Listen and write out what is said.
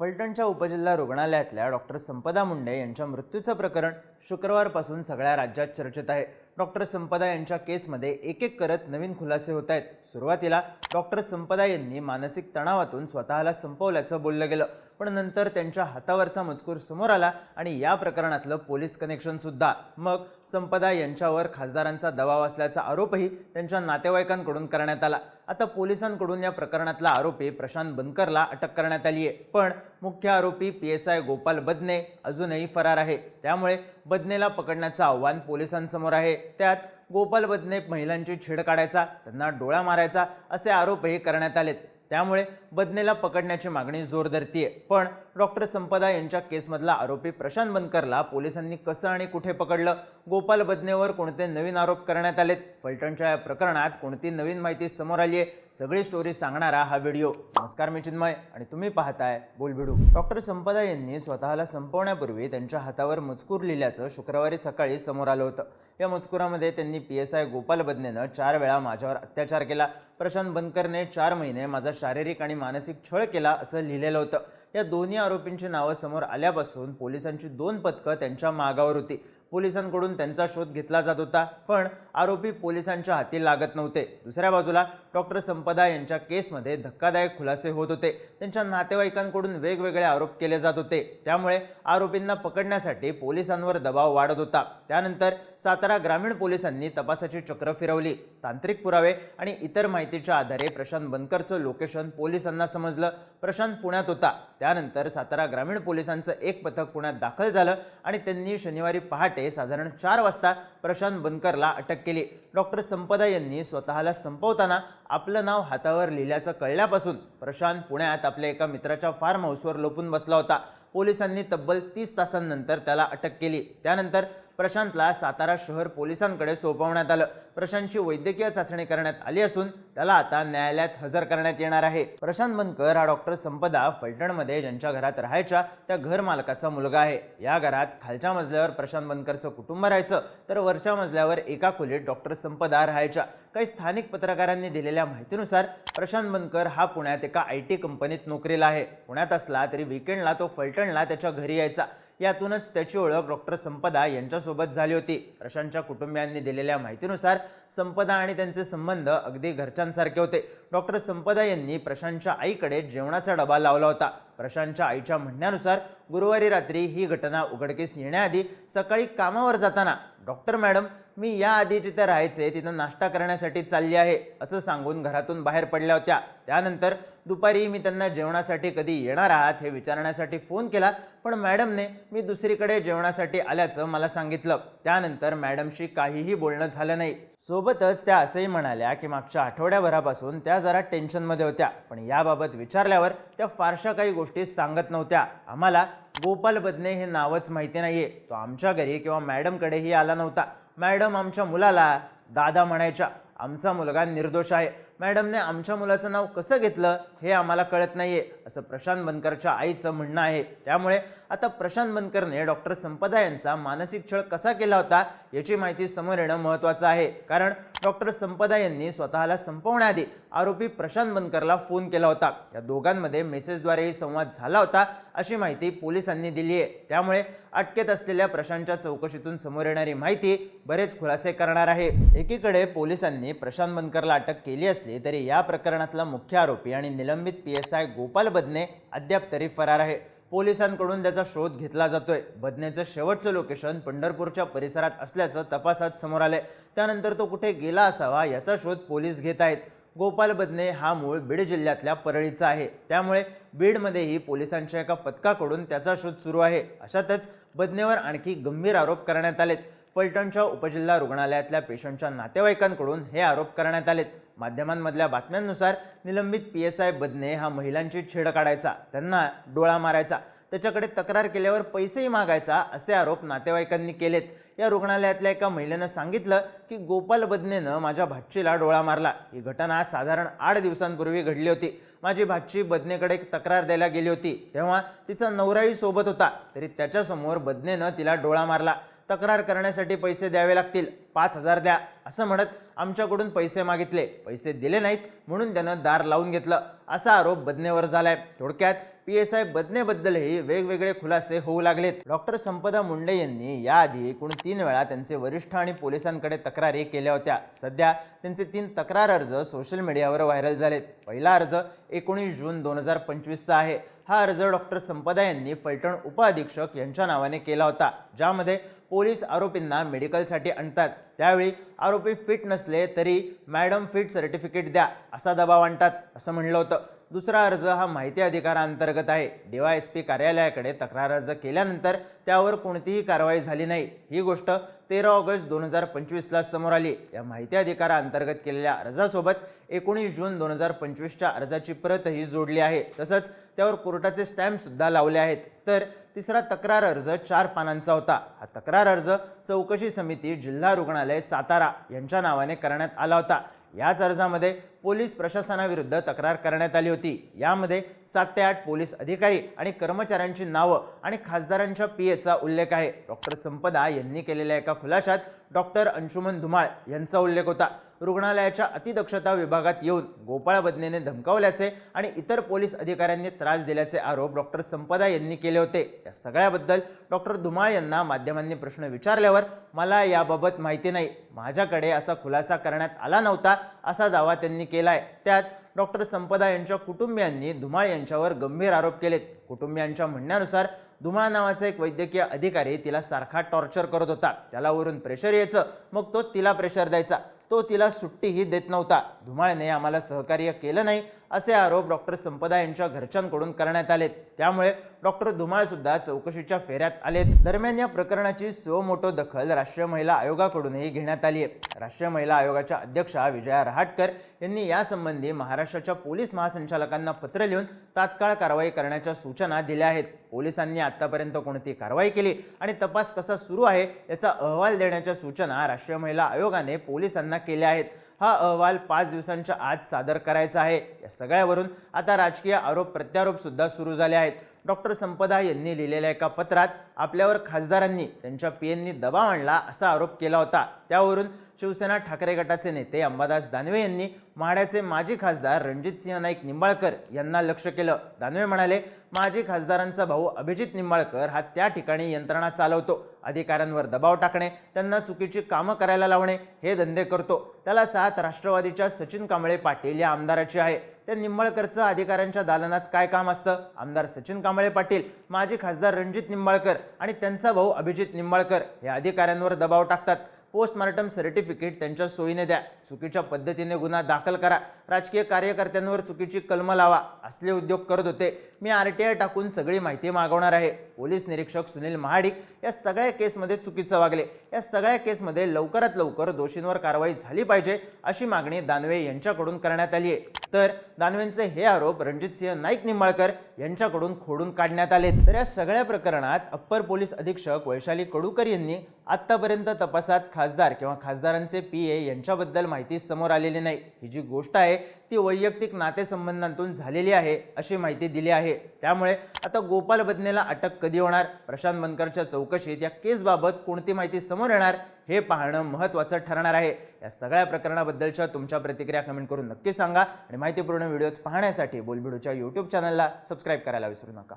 फलटणच्या उपजिल्हा रुग्णालयातल्या डॉक्टर संपदा मुंडे यांच्या मृत्यूचं प्रकरण शुक्रवारपासून सगळ्या राज्यात चर्चेत आहे. डॉक्टर संपदा यांच्या केसमध्ये एक एक करत नवीन खुलासे होत आहेत. सुरुवातीला डॉक्टर संपदा यांनी मानसिक तणावातून स्वतःला संपवल्याचं बोललं गेलं. पण नंतर त्यांच्या हातावरचा मजकूर समोर आला आणि या प्रकरणातलं पोलीस कनेक्शनसुद्धा मग संपदा यांच्यावर खासदारांचा दबाव असल्याचा आरोपही त्यांच्या नातेवाईकांकडून करण्यात आला. आता पोलिसांकडून या प्रकरणातला आरोपी प्रशांत बनकरला अटक करण्यात आली आहे. पण मुख्य आरोपी P S I Gopal Badane अजूनही फरार आहे. त्यामुळे बदनेला पकडण्याचं आव्हान पोलिसांसमोर आहे. त्यात गोपाल बदने महिलांची छेड काढायचा त्यांना डोळा मारायचा असे आरोपही करण्यात आलेत. त्यामुळे बदनेला पकडण्याची मागणी जोर धरतीये पण डॉक्टर संपदा यांच्या केसमधला आरोपी प्रशांत बनकरला पोलिसांनी कसं आणि कुठे पकडलं? गोपाल बदनेवर कोणते नवीन आरोप करण्यात आलेत? फलटणच्या या प्रकरणात कोणती नवीन माहिती समोर आली आहे? सगळी स्टोरी सांगणारा हा व्हिडिओ. नमस्कार मी चिन्मय आणि तुम्ही पाहताय बोलभिडू डॉक्टर संपदा यांनी स्वतःला संपवण्यापूर्वी त्यांच्या हातावर मजकूर लिहिल्याचं शुक्रवारी सकाळी समोर आलं होतं. या मजकुरामध्ये त्यांनी पी एस आय गोपाल बदनेनं चार वेळा माझ्यावर अत्याचार केला. प्रशांत बनकरने चार महिने माझा शारीरिक आणि मानसिक छळ केला असं लिहिलेलं होतं. या दोन्ही आरोपींची नावं समोर आल्यापासून पोलिसांची दोन पथकं त्यांच्या मागावर होती. पोलिसांकडून त्यांचा शोध घेतला जात होता. पण आरोपी पोलिसांच्या हाती लागत नव्हते. दुसऱ्या बाजूला डॉक्टर संपदा यांच्या केसमध्ये धक्कादायक खुलासे होत होते. त्यांच्या नातेवाईकांकडून वेगवेगळे आरोप केले जात होते. त्यामुळे आरोपींना पकडण्यासाठी पोलिसांवर दबाव वाढत होता. त्यानंतर सातारा ग्रामीण पोलिसांनी तपासाची चक्र फिरवली. तांत्रिक पुरावे आणि इतर माहितीच्या आधारे प्रशांत बनकरचं लोकेशन पोलिसांना समजलं. प्रशांत पुण्यात होता. त्यानंतर सातारा ग्रामीण पोलिसांचं एक पथक पुण्यात दाखल झालं आणि त्यांनी शनिवारी पहाटे साधारण चार वाजता प्रशांत बनकरला अटक केली. डॉक्टर संपदा यांनी स्वतःला संपवताना आपलं नाव हातावर लिहिल्याचं कळल्यापासून प्रशांत पुण्यात आपल्या एका मित्राच्या फार्म हाऊसवर लोपून बसला होता. पोलिसांनी तब्बल तीस तासांनंतर त्याला अटक केली. त्यानंतर प्रशांतला सातारा शहर पोलिसांकडे सोपवण्यात आलं. प्रशांतची वैद्यकीय चाचणी करण्यात आली असून त्याला आता न्यायालयात हजर करण्यात येणार आहे. प्रशांत बनकर हा डॉक्टर संपदा फलटणमध्ये ज्यांच्या घरात राहायच्या त्या घर मालकाचा मुलगा आहे. या घरात खालच्या मजल्यावर प्रशांत बनकरचं कुटुंब राहायचं तर वरच्या मजल्यावर एका खोलीत डॉक्टर संपदा राहायच्या. काही स्थानिक पत्रकारांनी दिलेल्या माहितीनुसार प्रशांत बनकर हा पुण्यात एका आय टी कंपनीत नोकरीला आहे. पुण्यात असला तरी विकेंडला तो फलटणला त्याच्या घरी यायचा. यातूनच त्याची ओळख डॉक्टर संपदा यांच्यासोबत झाली होती. प्रशांतच्या कुटुंबियांनी दिलेल्या माहितीनुसार संपदा आणि त्यांचे संबंध अगदी घरच्यांसारखे होते. डॉक्टर संपदा यांनी प्रशांतच्या आईकडे जेवणाचा डबा लावला होता. प्रशांतच्या आईच्या म्हणण्यानुसार गुरुवारी रात्री ही घटना उघडकीस येण्याआधी सकाळी कामावर जाताना डॉक्टर मॅडम मी याआधी जिथे राहायचे तिथं नाश्ता करण्यासाठी चालली आहे असं सांगून घरातून बाहेर पडल्या होत्या. त्यानंतर दुपारी मी त्यांना जेवणासाठी कधी येणार आहात हे विचारण्यासाठी फोन केला पण मॅडमने मी दुसरीकडे जेवणासाठी आल्याचं मला सांगितलं. त्यानंतर मॅडमशी काहीही बोलणं झालं नाही. सोबतच त्या असंही म्हणाल्या की मागच्या आठवड्याभरापासून त्या जरा टेन्शनमध्ये होत्या पण याबाबत विचारल्यावर त्या फारशा काही गोष्टी सांगत नव्हत्या. आम्हाला गोपाल बदने हे नावच माहिती नाही आहे तो आमच्या घरी किंवा मॅडमकडेही आला नव्हता. मॅडम आमच्या मुलाला दादा म्हणायच्या. आमचा मुलगा निर्दोष आहे. मॅडमने आमच्या मुलाचं नाव कसं घेतलं हे आम्हाला कळत नाही आहे असं प्रशांत बनकरच्या आईचं म्हणणं आहे. त्यामुळे आता प्रशांत बनकरने डॉक्टर संपदा यांचा मानसिक छळ कसा केला होता याची माहिती समोर येणं महत्त्वाचं आहे. कारण डॉक्टर संपदा यांनी स्वतःला संपवण्याआधी आरोपी प्रशांत बनकरला फोन केला होता. या दोघांमध्ये मेसेजद्वारेही संवाद झाला होता अशी माहिती पोलिसांनी दिली आहे. त्यामुळे अटकेत असलेल्या प्रशांतच्या चौकशीतून समोर येणारी माहिती बरेच खुलासे करणार आहे. एकीकडे पोलिसांनी प्रशांत बनकरला अटक केली असते असली तरी या प्रकरणातला मुख्य आरोपी आणि निलंबित P S I Gopal Badane अद्याप तरी फरार आहे. पोलिसांकडून त्याचा शोध घेतला जातोय. बदनेचं शेवटचं लोकेशन पंढरपूरच्या परिसरात असल्याचं तपासात समोर आलंय. त्यानंतर तो कुठे गेला असावा याचा शोध पोलीस घेत आहेत. गोपाल बदने हा मूळ बीड जिल्ह्यातल्या परळीचा आहे. त्यामुळे बीडमध्येही पोलिसांच्या एका पथकाकडून त्याचा शोध सुरू आहे. अशातच बदनेवर आणखी गंभीर आरोप करण्यात आलेत. फलटणच्या उपजिल्हा रुग्णालयातल्या पेशंटच्या नातेवाईकांकडून हे आरोप करण्यात आलेत. माध्यमांमधल्या बातम्यांनुसार निलंबित पी एस आय बदने हा महिलांची छेड काढायचा त्यांना डोळा मारायचा त्याच्याकडे तक्रार केल्यावर पैसेही मागायचा असे आरोप नातेवाईकांनी केलेत. या रुग्णालयातल्या एका महिलेनं सांगितलं की गोपाल बदनेनं माझ्या भाचीला डोळा मारला. ही घटना साधारण आठ दिवसांपूर्वी घडली होती. माझी भाची बदनेकडे तक्रार द्यायला गेली होती. तेव्हा तिचा नवराही सोबत होता. तरी त्याच्यासमोर बदनेनं तिला डोळा मारला. तक्रार करण्यासाठी पैसे द्यावे लागतील. पाच हजार द्या असं म्हणत आमच्याकडून पैसे मागितले. पैसे दिले नाहीत म्हणून त्यानं दार लावून घेतलं. असा आरोप बदनेवर झालाय. थोडक्यात पी एस आय बदनेबद्दलही वेगवेगळे खुलासे होऊ लागलेत. डॉक्टर संपदा मुंडे यांनी याआधी एकूण तीन वेळा त्यांचे वरिष्ठ आणि पोलिसांकडे तक्रारी केल्या होत्या. सध्या त्यांचे तीन तक्रार अर्ज सोशल मीडियावर व्हायरल झालेत. पहिला अर्ज एकोणीस जून दोन हजार पंचवीसचा आहे. हा अर्ज डॉक्टर संपदा यांनी फलटण उपअधीक्षक यांच्या नावाने केला होता ज्यामध्ये पोलीस आरोपींना मेडिकलसाठी आणतात. त्यावेळी आरोपी फिट नसले तरी मॅडम फिट सर्टिफिकेट द्या असा दबाव आणतात असं म्हणलं होतं. दुसरा अर्ज हा माहिती अधिकारांतर्गत आहे. डीवायएसपी कार्यालयाकडे तक्रार अर्ज केल्यानंतर त्यावर कोणतीही कारवाई झाली नाही. ही गोष्ट तेरा ऑगस्ट दोन हजार पंचवीसला समोर आली. या माहिती अधिकाराअंतर्गत केलेल्या अर्जासोबत एकोणीस जून दोन हजार पंचवीसच्या अर्जाची प्रतही जोडली आहे. तसंच त्यावर कोर्टाचे स्टॅम्पसुद्धा लावले आहेत. तर तिसरा तक्रार अर्ज चार पानांचा होता. हा तक्रार अर्ज चौकशी समिती जिल्हा रुग्णालय सातारा यांच्या नावाने करण्यात आला होता. याच अर्जामध्ये पोलीस प्रशासनाविरुद्ध तक्रार करण्यात आली होती. यामध्ये सात ते आठ पोलीस अधिकारी आणि कर्मचाऱ्यांची नावं आणि खासदारांच्या पी एचा उल्लेख आहे. डॉक्टर संपदा यांनी केलेल्या एका खुलाशात डॉक्टर अंशुमन धुमाळ यांचा उल्लेख होता. रुग्णालयाच्या अतिदक्षता विभागात येऊन गोपाळ बदनेने धमकावल्याचे आणि इतर पोलीस अधिकाऱ्यांनी त्रास दिल्याचे आरोप डॉक्टर संपदा यांनी केले होते. या सगळ्याबद्दल डॉक्टर धुमाळ यांना माध्यमांनी प्रश्न विचारल्यावर मला याबाबत माहिती नाही. माझ्याकडे असा खुलासा करण्यात आला नव्हता असा दावा त्यांनी केलाय. त्यात डॉक्टर संपदा यांच्या कुटुंबियांनी धुमाळ यांच्यावर गंभीर आरोप केलेत. कुटुंबियांच्या म्हणण्यानुसार धुमाळ नावाचा एक वैद्यकीय अधिकारी तिला सारखा टॉर्चर करत होता. त्याला वरून प्रेशर यायचं मग तो तिला प्रेशर द्यायचा. तो तिला सुट्टीही देत नव्हता. धुमाळने आम्हाला सहकार्य केलं नाही असे आरोप डॉक्टर संपदा यांच्या घरच्यांकडून करण्यात आलेत. त्यामुळे डॉक्टर धुमाळसुद्धा चौकशीच्या फेऱ्यात आलेत. दरम्यान या प्रकरणाची सो मोठो दखल राष्ट्रीय महिला आयोगाकडूनही घेण्यात आली आहे. राष्ट्रीय महिला आयोगाच्या अध्यक्षा विजया रहाटकर यांनी यासंबंधी महाराष्ट्राच्या पोलीस महासंचालकांना पत्र लिहून तात्काळ कारवाई करण्याच्या सूचना दिल्या आहेत. पोलिसांनी आतापर्यंत कोणती कारवाई केली आणि तपास कसा सुरू आहे याचा अहवाल देण्याच्या सूचना राष्ट्रीय महिला आयोगाने पोलिसांना केल्या आहेत. हा अहवाल पाच दिवसांच्या आत सादर करायचा आहे. या सगळ्यावरून आता राजकीय आरोप प्रत्यारोप सुद्धा सुरू झाले आहेत. डॉक्टर संपदा यांनी लिहिलेल्या एका पत्रात आपल्यावर खासदारांनी त्यांच्या पीएननी दबाव आणला असा आरोप केला होता. त्यावरून शिवसेना ठाकरे गटाचे नेते अंबादास दानवे यांनी माढ्याचे माजी खासदार रणजितसिंह नाईक निंबाळकर यांना लक्ष केलं. दानवे म्हणाले माजी खासदारांचा भाऊ अभिजित निंबाळकर हा त्या ठिकाणी यंत्रणा चालवतो. अधिकाऱ्यांवर दबाव टाकणे त्यांना चुकीची कामं करायला लावणे हे धंदे करतो. त्याला साथ राष्ट्रवादीच्या सचिन कांबळे पाटील या आमदाराची आहे. त्या निंबाळकरचं अधिकाऱ्यांच्या दालनात काय काम असतं? आमदार सचिन कांबळे पाटील माजी खासदार रणजित निंबाळकर आणि त्यांचा भाऊ अभिजित निंबाळकर हे अधिकाऱ्यांवर दबाव टाकतात. पोस्टमार्टम सर्टिफिकेट त्यांच्या सोयीने द्या. चुकीच्या पद्धतीने गुन्हा दाखल करा. राजकीय कार्यकर्त्यांवर चुकीची कलम लावा. असले उद्योग करत होते. मी आर टी आय टाकून सगळी माहिती मागवणार आहे. पोलीस निरीक्षक सुनील महाडिक या सगळ्या केसमध्ये चुकीचं वागले. या सगळ्या केसमध्ये लवकरात लवकर दोषींवर कारवाई झाली पाहिजे अशी मागणी दानवे यांच्याकडून करण्यात आली आहे. तर दानवेंचे हे आरोप रणजितसिंह नाईक निंबाळकर यांच्याकडून खोडून काढण्यात आले. तर या सगळ्या प्रकरणात अप्पर पोलीस अधीक्षक वैशाली कडूकर यांनी आत्तापर्यंत तपासात खासदार किंवा खासदारांचे पी ए यांच्याबद्दल माहिती समोर आलेली नाही. ही जी गोष्ट आहे ती वैयक्तिक नातेसंबंधांतून झालेली आहे अशी माहिती दिली आहे. त्यामुळे आता गोपाल बदनेला अटक कधी होणार? प्रशांत बनकरच्या चौकशीत या केसबाबत कोणती माहिती समोर येणार? हे पाहणं महत्त्वाचं ठरणार आहे. या सगळ्या प्रकरणाबद्दलच्या तुमच्या प्रतिक्रिया कमेंट करून नक्की सांगा. आणि माहितीपूर्ण व्हिडिओज पाहण्यासाठी बोलबिडूच्या यूट्यूब चॅनलला सबस्क्राईब करायला विसरू नका.